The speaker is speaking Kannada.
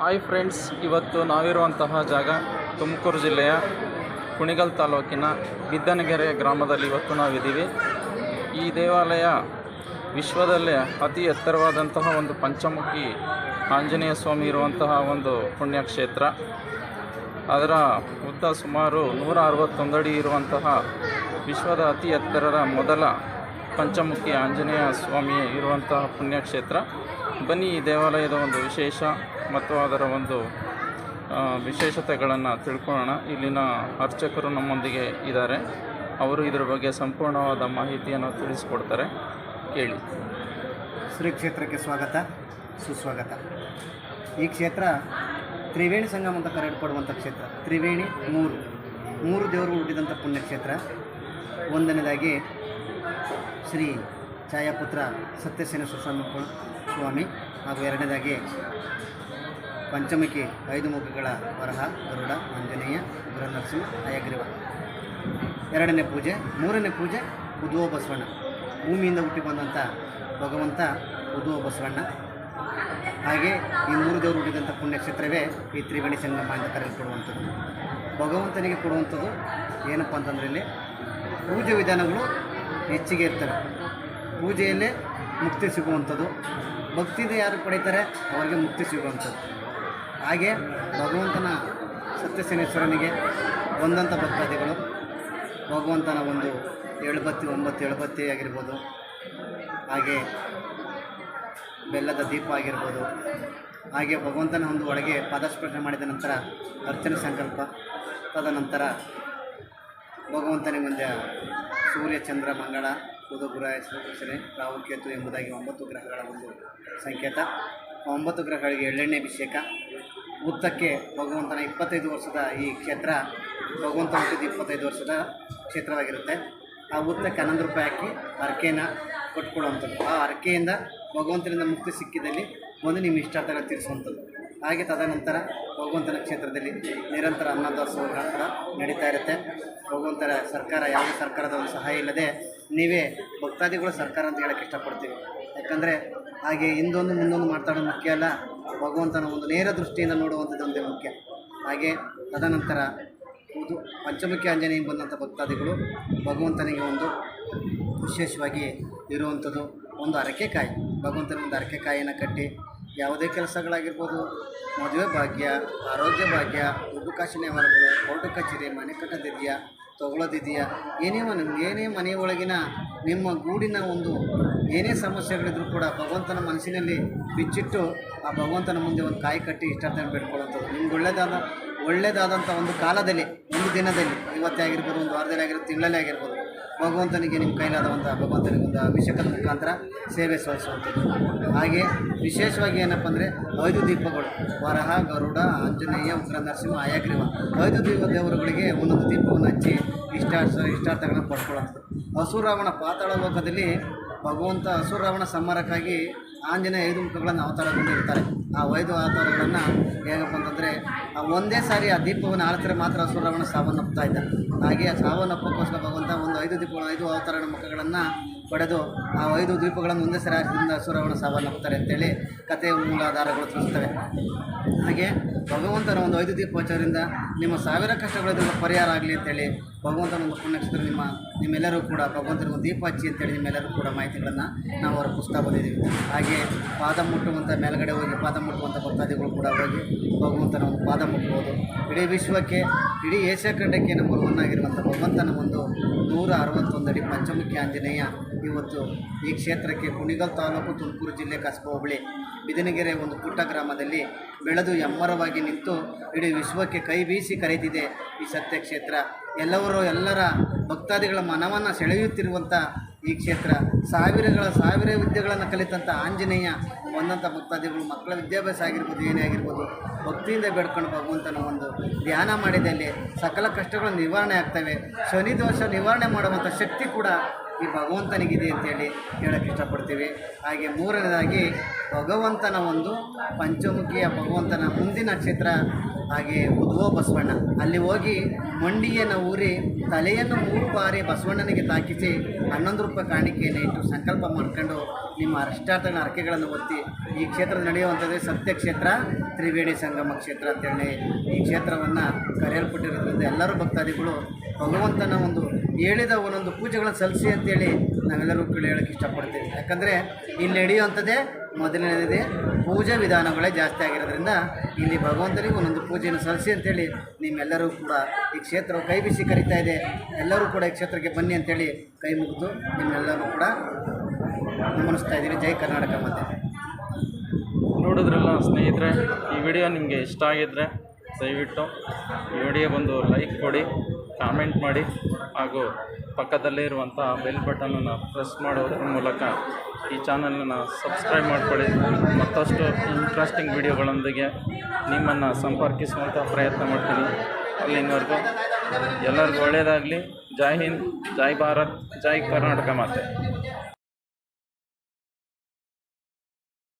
ಹಾಯ್ ಫ್ರೆಂಡ್ಸ್ ಇವತ್ತು ನಾವಿರುವಂತಹ ಜಾಗ ತುಮಕೂರು ಜಿಲ್ಲೆಯ ಕುಣಿಗಲ್ ತಾಲೂಕಿನ ಬಿದ್ದನಗೆರೆ ಗ್ರಾಮದಲ್ಲಿ ಇವತ್ತು ನಾವಿದ್ದೀವಿ. ಈ ದೇವಾಲಯ ವಿಶ್ವದಲ್ಲೇ ಅತಿ ಎತ್ತರವಾದಂತಹ ಒಂದು ಪಂಚಮುಖಿ ಆಂಜನೇಯ ಸ್ವಾಮಿ ಇರುವಂತಹ ಒಂದು ಪುಣ್ಯಕ್ಷೇತ್ರ. ಅದರ ಉದ್ದ ಸುಮಾರು ನೂರ ಅರವತ್ತೊಂದಡಿ ಇರುವಂತಹ ವಿಶ್ವದ ಅತಿ ಎತ್ತರದ ಮೊದಲ ಪಂಚಮುಖಿ ಆಂಜನೇಯ ಸ್ವಾಮಿ ಇರುವಂತಹ ಪುಣ್ಯಕ್ಷೇತ್ರ. ಬನ್ನಿ, ಈ ದೇವಾಲಯದ ಒಂದು ವಿಶೇಷ ಮತ್ತು ಅದರ ಒಂದು ವಿಶೇಷತೆಗಳನ್ನು ತಿಳ್ಕೊಳ್ಳೋಣ. ಇಲ್ಲಿನ ಅರ್ಚಕರು ನಮ್ಮೊಂದಿಗೆ ಇದ್ದಾರೆ. ಅವರು ಇದರ ಬಗ್ಗೆ ಸಂಪೂರ್ಣವಾದ ಮಾಹಿತಿಯನ್ನು ತಿಳಿಸ್ಕೊಡ್ತಾರೆ. ಕೇಳಿ. ಶ್ರೀ ಕ್ಷೇತ್ರಕ್ಕೆ ಸ್ವಾಗತ, ಸುಸ್ವಾಗತ. ಈ ಕ್ಷೇತ್ರ ತ್ರಿವೇಣಿ ಸಂಗಮ ಅಂತ ಕರೆಯಲ್ಪಡುವಂಥ ಕ್ಷೇತ್ರ. ತ್ರಿವೇಣಿ ಮೂರು. ಮೂರು ದೇವರು ಹುಟ್ಟಿದಂಥ ಪುಣ್ಯಕ್ಷೇತ್ರ. ಒಂದನೇದಾಗಿ ಶ್ರೀ ಛಾಯಾಪುತ್ರ ಸತ್ಯಸೇನ ಸುಸ್ವಾಮಿ ಸ್ವಾಮಿ ಹಾಗೂ ಎರಡನೇದಾಗಿ ಪಂಚಮುಖಿ ಐದು ಮುಖಗಳ ವರಹ, ಗರುಡ, ಆಂಜನೇಯ ಗೃಹನರಸಿಂಹ ಹಯಗ್ರೀವ ಎರಡನೇ ಪೂಜೆ, ಮೂರನೇ ಪೂಜೆ ಉದ್ಭವ ಬಸವಣ್ಣ ಭೂಮಿಯಿಂದ ಹುಟ್ಟಿ ಬಂದಂಥ ಭಗವಂತ ಉದ್ಭವ ಬಸವಣ್ಣ ಹಾಗೆ ಈ ಮೂರು ದೇವರು ಹುಟ್ಟಿದಂಥ ಪುಣ್ಯಕ್ಷೇತ್ರವೇ ಈ ತ್ರಿವೇಣಿ ಸಂಗಮ ಅಂತ ಕೊಡುವಂಥದ್ದು ಭಗವಂತನಿಗೆ ಕೊಡುವಂಥದ್ದು ಏನಪ್ಪ ಅಂತಂದ್ರೆ ಇಲ್ಲಿ ಪೂಜೆ ವಿಧಾನಗಳು ಹೆಚ್ಚಿಗೆ ಇರ್ತವೆ ಪೂಜೆಯಲ್ಲೇ ಮುಕ್ತಿ ಸಿಗುವಂಥದ್ದು. ಭಕ್ತಿಯಿಂದ ಯಾರು ಪಡೀತಾರೆ, ಅವರಿಗೆ ಮುಕ್ತಿ ಸಿಗುವಂಥದ್ದು. ಹಾಗೆ ಭಗವಂತನ ಸತ್ಯಸೇನೇಶ್ವರನಿಗೆ ಬಂದಂಥ ಭಕ್ತಾದಿಗಳು, ಭಗವಂತನ ಒಂದು ಎಳುಬತ್ತಿ ಒಂಬತ್ತು ಏಳುಬತ್ತಿ ಆಗಿರ್ಬೋದು. ಹಾಗೆ ಬೆಲ್ಲದ ದೀಪ ಆಗಿರ್ಬೋದು. ಹಾಗೆ ಭಗವಂತನ ಒಂದು ಒಳಗೆ ಪಾದಸ್ಪರ್ಶನೆ ಮಾಡಿದ ನಂತರ ಅರ್ಚನೆ ಸಂಕಲ್ಪ. ತದನಂತರ ಭಗವಂತನಿಗೆ ಸೂರ್ಯ ಚಂದ್ರ ಮಂಗಳ ಬುಧ ಗುರ ಹೆಸರು ರಾಹು ಕೇತು ಎಂಬುದಾಗಿ ಒಂಬತ್ತು ಗ್ರಹಗಳ ಒಂದು ಸಂಕೇತ. ಒಂಬತ್ತು ಗ್ರಹಗಳಿಗೆ ಎಳ್ಳೆಣ್ಣೆ ಅಭಿಷೇಕ. ಉತ್ತಕ್ಕೆ ಭಗವಂತನ ಇಪ್ಪತ್ತೈದು ವರ್ಷದ ಈ ಕ್ಷೇತ್ರ ಭಗವಂತ ಹುಟ್ಟಿದ ಇಪ್ಪತ್ತೈದು ವರ್ಷದ ಕ್ಷೇತ್ರವಾಗಿರುತ್ತೆ. ಆ ಉತ್ತಕ್ಕೆ ಹನ್ನೊಂದು ರೂಪಾಯಿ ಹಾಕಿ ಅರ್ಕೆನ ಕೊಟ್ಕೊಳ್ಳುವಂಥದ್ದು. ಆ ಅರ್ಕೆಯಿಂದ ಭಗವಂತನಿಂದ ಮುಕ್ತಿ ಸಿಕ್ಕಿದಲ್ಲಿ ಒಂದು ನಿಮ್ಮ ಇಷ್ಟಾರ್ಥಗಳು ತೀರಿಸುವಂಥದ್ದು. ಹಾಗೆ ತದನಂತರ ಭಗವಂತನ ಕ್ಷೇತ್ರದಲ್ಲಿ ನಿರಂತರ ಅನ್ನದಾಸೋಹ ಕೂಡ ನಡೀತಾ ಇರುತ್ತೆ. ಭಗವಂತರ ಸರ್ಕಾರ, ಯಾವುದೇ ಸರ್ಕಾರದ ಒಂದು ಸಹಾಯ ಇಲ್ಲದೆ ನೀವೇ ಭಕ್ತಾದಿಗಳು ಸರ್ಕಾರ ಅಂತ ಹೇಳಕ್ಕೆ ಇಷ್ಟಪಡ್ತೀವಿ. ಯಾಕಂದರೆ ಹಾಗೆ ಹಿಂದೊಂದು ಮುಂದೊಂದು ಮಾತಾಡೋದು ಮುಖ್ಯ ಅಲ್ಲ, ಭಗವಂತನ ಒಂದು ನೇರ ದೃಷ್ಟಿಯಿಂದ ನೋಡುವಂಥದ್ದು ಒಂದೇ ಮುಖ್ಯ. ಹಾಗೆ ತದನಂತರ ಇದು ಪಂಚಮುಖಿ ಆಂಜನೇಯ ಬಂದಂಥ ಭಕ್ತಾದಿಗಳು ಭಗವಂತನಿಗೆ ಒಂದು ವಿಶೇಷವಾಗಿ ಇರುವಂಥದ್ದು ಒಂದು ಅರಕೆಕಾಯಿ ಭಗವಂತನ ಒಂದು ಅರಕೆಕಾಯಿಯನ್ನು ಕಟ್ಟಿ ಯಾವುದೇ ಕೆಲಸಗಳಾಗಿರ್ಬೋದು, ಮದುವೆ ಭಾಗ್ಯ, ಆರೋಗ್ಯ ಭಾಗ್ಯ, ದುಡ್ಡು ಕಾಶಿನೇ ವ್ಯವಹಾರಗಳು ಕೋರ್ಟು ಕಚೇರಿ, ಮನೆ ಕಟ್ಟೋದಿದೆಯಾ ತೊಗೊಳೋದಿದೆಯಾ ಏನೇ ಮನೆ, ಏನೇ ಮನೆಯೊಳಗಿನ ನಿಮ್ಮ ಗೂಡಿನ ಒಂದು ಏನೇ ಸಮಸ್ಯೆಗಳಿದ್ರೂ ಕೂಡ ಭಗವಂತನ ಮನಸ್ಸಿನಲ್ಲಿ ಬಿಚ್ಚಿಟ್ಟು ಆ ಭಗವಂತನ ಮುಂದೆ ಒಂದು ಕಾಯಿ ಕಟ್ಟಿ ಇಷ್ಟಾರ್ಥನ ಬಿಟ್ಕೊಳ್ಳೋದು ನಿಮ್ಗೆ ಒಳ್ಳೆಯದಾದ ಒಳ್ಳೆಯದಾದಂಥ ಒಂದು ಕಾಲದಲ್ಲಿ, ಒಂದು ದಿನದಲ್ಲಿ, ಇವತ್ತೇ ಆಗಿರ್ಬೋದು, ಒಂದು ವಾರದಲ್ಲಿ ಆಗಿರ್ಬೋದು, ತಿಂಗಳಲ್ಲೇ ಆಗಿರ್ಬೋದು ಭಗವಂತನಿಗೆ ನಿಮ್ಮ ಕೈಲಾದಂಥ ಭಗವಂತನಿಗೆ ಒಂದು ಅಭಿಷೇಕದ ಮುಖಾಂತರ ಸೇವೆ ಸಲ್ಲಿಸುವಂಥದ್ದು. ಹಾಗೆ ವಿಶೇಷವಾಗಿ ಏನಪ್ಪ ಅಂದರೆ ಐದು ದೀಪಗಳು. ವರಹ, ಗರುಡ, ಆಂಜನೇಯ ಉಗ್ರ ನರಸಿಂಹ ಆಯಗ್ರೀವ. ಐದು ದೀಪ ದೇವರುಗಳಿಗೆ ಒಂದೊಂದು ದೀಪವನ್ನು ಹಚ್ಚಿ ಇಷ್ಟ ಇಷ್ಟಾರ್ಥಗಳನ್ನು ಪಡ್ಕೊಳ್ಳೋದು ಹಸುರಾವಣ ಪಾತಾಳ ಲೋಕದಲ್ಲಿ ಭಗವಂತ ಹಸುರಾವಣ ಸಂಹಾರಕ್ಕಾಗಿ ಆಂಜನೇಯ ಐದು ಮುಖಗಳನ್ನು ಅವತಾರಗೊಂಡಿರ್ತಾರೆ. ಆ ಐದು ಅವತಾರಗಳನ್ನು ಹೇಗಪ್ಪ ಅಂತಂದರೆ, ಆ ಒಂದೇ ಸಾರಿ ಆ ದೀಪವನ್ನು ಆಳ್ತಾರೆ ಮಾತ್ರ ಹಸುರಾವಣ ಸಾವನ್ನಪ್ಪುತ್ತಾ ಇದ್ದ ಹಾಗೆ ಆ ಸಾವನ್ನಪ್ಪಕ್ಕೋಸ್ಕರ ಭಗವಂತ ಒಂದು ಐದು ದೀಪ ಐದು ಅವತಾರಣ ಮುಖಗಳನ್ನು ಪಡೆದು ಆ ಐದು ದೀಪಗಳನ್ನು ಒಂದೇ ಸಾರಿ ಆರಿಸಿದಿಂದ ಹಸುರಾವಣ ಸಾವನ್ನಪ್ಪುತ್ತಾರೆ ಅಂತೇಳಿ ಕಥೆಯ ಮೂಲಾಧಾರಗಳು ತಿಳಿಸ್ತವೆ. ಹಾಗೆ ಭಗವಂತನ ಒಂದು ಐದು ದೀಪೋಚಾರದಿಂದ ನಿಮ್ಮ ಸಾವಿರ ಕಷ್ಟಗಳಿದ್ರೆ ಪರಿಹಾರ ಆಗಲಿ ಅಂತೇಳಿ ಭಗವಂತನ ಒಂದು ಪುಣ್ಯಕ್ಷೇತ್ರ ನಿಮ್ಮ ನಿಮ್ಮೆಲ್ಲರೂ ಕೂಡ ಭಗವಂತನ ಒಂದು ದೀಪ ಹಚ್ಚಿ ಅಂತೇಳಿ ನಿಮ್ಮೆಲ್ಲರೂ ಕೂಡ ಮಾಹಿತಿಗಳನ್ನು ನಾವು ಅವರ ಪುಸ್ತಕ ಬಂದಿದ್ದೀವಿ ಹಾಗೆ ಪಾದ ಮುಟ್ಟುವಂಥ ಮೇಲ್ಗಡೆ ಹೋಗಿ ಪಾದ ಮುಟ್ಟುವಂಥ ಭಕ್ತಾದಿಗಳು ಕೂಡ ಹೋಗಿ ಭಗವಂತನ ಒಂದು ಪಾದ ಮುಟ್ಟುವುದು ಇಡೀ ವಿಶ್ವಕ್ಕೆ, ಇಡೀ ಏಷ್ಯಾ ಖಂಡಕ್ಕೆ ನಂಬರ್ ಒನ್ ಆಗಿರುವಂಥ ಭಗವಂತನ ಒಂದು ನೂರ ಅರವತ್ತೊಂದು ಅಡಿ ಪಂಚಮುಖಿ ಆಂಜನೇಯ ಇವತ್ತು ಈ ಕ್ಷೇತ್ರಕ್ಕೆ ಕುಣಿಗಲ್ ತಾಲೂಕು ತುಮಕೂರು ಜಿಲ್ಲೆ ಕಸಬ ಹೋಬಳಿ, ಬಿದನಗೆರೆ ಒಂದು ಪುಟ್ಟ ಗ್ರಾಮದಲ್ಲಿ ಬೆಳೆದು ಎಮ್ಮರವಾಗಿ ನಿಂತು ಇಡೀ ವಿಶ್ವಕ್ಕೆ ಕೈ ಬೀಸಿ ಕರೆದಿದೆ ಈ ಸತ್ಯ ಕ್ಷೇತ್ರ ಎಲ್ಲವರು ಎಲ್ಲರ ಭಕ್ತಾದಿಗಳ ಮನವನ್ನು ಸೆಳೆಯುತ್ತಿರುವಂಥ ಈ ಕ್ಷೇತ್ರ. ಸಾವಿರಗಳ ಸಾವಿರ ವಿದ್ಯೆಗಳನ್ನು ಕಲಿತಂಥ ಆಂಜನೇಯ ಬಂದಂಥ ಭಕ್ತಾದಿಗಳು ಮಕ್ಕಳ ವಿದ್ಯಾಭ್ಯಾಸ ಆಗಿರ್ಬೋದು, ಏನೇ ಆಗಿರ್ಬೋದು, ಭಕ್ತಿಯಿಂದ ಬೇಡ್ಕೊಂಡು ಭಗವಂತನ ಒಂದು ಧ್ಯಾನ ಮಾಡಿದಲ್ಲಿ ಸಕಲ ಕಷ್ಟಗಳು ನಿವಾರಣೆ ಆಗ್ತವೆ. ಶನಿ ದೋಷ ನಿವಾರಣೆ ಮಾಡುವಂಥ ಶಕ್ತಿ ಕೂಡ ಈ ಭಗವಂತನಿಗಿದೆ ಅಂತೇಳಿ ಹೇಳಕ್ಕೆ ಇಷ್ಟಪಡ್ತೀವಿ. ಹಾಗೆ ಮೂರನೇದಾಗಿ ಭಗವಂತನ ಒಂದು ಪಂಚಮುಖಿಯ ಭಗವಂತನ ಮುಂದಿನ ಕ್ಷೇತ್ರ ಹಾಗೆ ಉದ್ವ ಬಸವಣ್ಣ. ಅಲ್ಲಿ ಹೋಗಿ ಮಂಡಿಯನ್ನು ಊರಿ ತಲೆಯನ್ನು ಮೂರು ಬಾರಿ ಬಸವಣ್ಣನಿಗೆ ತಾಕಿಸಿ ಹನ್ನೊಂದು ರೂಪಾಯಿ ಕಾಣಿಕೆಯನ್ನು ಇಟ್ಟು ಸಂಕಲ್ಪ ಮಾಡ್ಕೊಂಡು ನಿಮ್ಮ ಅಷ್ಟಾರ್ಥಗಳ ಹರಕೆಗಳನ್ನು ಒತ್ತಿ ಈ ಕ್ಷೇತ್ರ ನಡೆಯುವಂಥದ್ದೇ ಸತ್ಯ ಕ್ಷೇತ್ರ, ತ್ರಿವೇಣಿ ಸಂಗಮ ಕ್ಷೇತ್ರ ಅಂತೇಳಿ ಈ ಕ್ಷೇತ್ರವನ್ನು ಕರೆಯಲ್ಪಟ್ಟಿರೋದ್ರಿಂದ ಎಲ್ಲರೂ ಭಕ್ತಾದಿಗಳು ಭಗವಂತನ ಒಂದು ಹೇಳಿದ ಒಂದೊಂದು ಪೂಜೆಗಳನ್ನು ಸಲ್ಲಿಸಿ ಅಂತೇಳಿ ನಾವೆಲ್ಲರೂ ಹೇಳಕ್ಕೆ ಇಷ್ಟಪಡ್ತೀವಿ. ಯಾಕಂದರೆ ಇಲ್ಲಿ ನಡೆಯುವಂಥದ್ದೇ ಮೊದಲನೇದೇ ಪೂಜಾ ವಿಧಾನಗಳೇ ಜಾಸ್ತಿ ಆಗಿರೋದ್ರಿಂದ ಇಲ್ಲಿ ಭಗವಂತನಿಗೆ ಒಂದೊಂದು ಪೂಜೆಯನ್ನು ಸಲ್ಲಿಸಿ ಅಂತೇಳಿ ನಿಮ್ಮೆಲ್ಲರೂ ಕೂಡ ಈ ಕ್ಷೇತ್ರವು ಕೈ ಬಿಸಿ ಕರೀತಾ ಇದೆ. ಎಲ್ಲರೂ ಕೂಡ ಈ ಕ್ಷೇತ್ರಕ್ಕೆ ಬನ್ನಿ ಅಂತೇಳಿ ಕೈ ಮುಗಿದು ನಿಮ್ಮೆಲ್ಲರೂ ಕೂಡ ಗಮನಿಸ್ತಾ ಇದ್ದೀವಿ ಜೈ ಕರ್ನಾಟಕ ಮತ್ತೆ ನೋಡಿದ್ರಲ್ಲ ಸ್ನೇಹಿತರೆ, ಈ ವಿಡಿಯೋ ನಿಮಗೆ ಇಷ್ಟ ಆಗಿದ್ದರೆ ದಯವಿಟ್ಟು ಈ ವಿಡಿಯೋ ಬಂದು ಲೈಕ್ ಕೊಡಿ, ಕಾಮೆಂಟ್ ಮಾಡಿ, ಹಾಗೂ ಪಕ್ಕದಲ್ಲೇ ಇರುವಂಥ ಬೆಲ್ ಬಟನನ್ನು ಪ್ರೆಸ್ ಮಾಡೋದ್ರ ಮೂಲಕ ಈ ಚಾನಲನ್ನು ಸಬ್ಸ್ಕ್ರೈಬ್ ಮಾಡಿಕೊಳ್ಳಿ. ಮತ್ತಷ್ಟು ಇಂಟ್ರೆಸ್ಟಿಂಗ್ ವಿಡಿಯೋಗಳೊಂದಿಗೆ ನಿಮ್ಮನ್ನು ಸಂಪರ್ಕಿಸುವಂಥ ಪ್ರಯತ್ನ ಮಾಡ್ತೀನಿ. ಅಲ್ಲಿನವರೆಗೂ ಎಲ್ಲರಿಗೂ ಒಳ್ಳೆಯದಾಗಲಿ ಜೈ ಹಿಂದ್, ಜೈ ಭಾರತ್, ಜೈ ಕರ್ನಾಟಕ ಮಾತೆ.